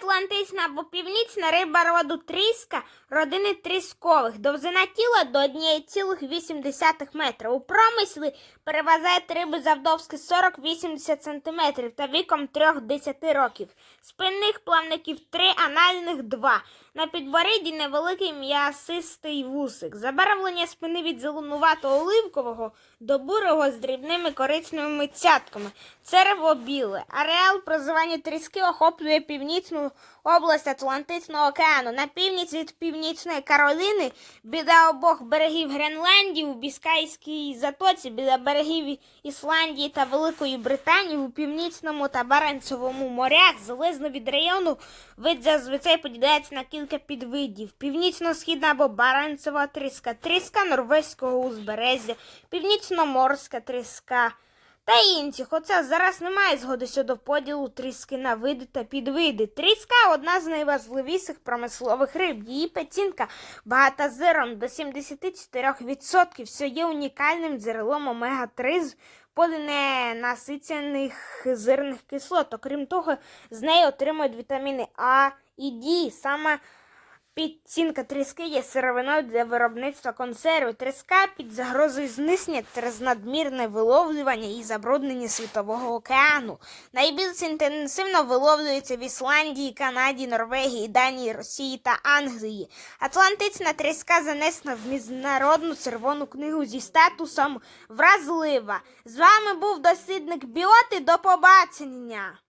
Атлантична або північна риба роду тріска родини тріскових. Довжина тіла до 1,8 метра. У промислі переважають риби завдовжки 40-80 см та віком 3-10 років. Спинних плавників 3, анальних 2. На підборідді невеликий м'ясистий вусик. Забарвлення спини від зеленувато оливкового до бурого з дрібними коричневими цятками. Черево біле. Ареал проживання тріски охоплює північну область Атлантичного океану. На північ від північної Каролини, біля обох берегів Гренландії, у Біскайській затоці, біля берегів Ісландії та Великої Британії, у північному та Баренцевому морях, залежно від району, вид зазвичай поділяється на кілька підвидів. Північно-східна або Баренцева тріска, тріска норвезького узбережжя, північно-морська тріска та інших. Оце зараз немає згоди щодо поділу тріски на види та підвиди. Тріска одна з найважливіших промислових риб. Її печінка багата зиром до 74%, що є унікальним джерелом омега-3 з поліненасичених зирних кислот. Окрім того, з неї отримують вітаміни А і Д. Саме Підцінка тріски є сировиною для виробництва консервів. Тріска під загрозою знищення через надмірне виловлювання і забруднення світового океану. Найбільш інтенсивно виловлюється в Ісландії, Канаді, Норвегії, Данії, Росії та Англії. Атлантична тріска занесена в міжнародну червону книгу зі статусом вразлива. З вами був дослідник Біоти. До побачення!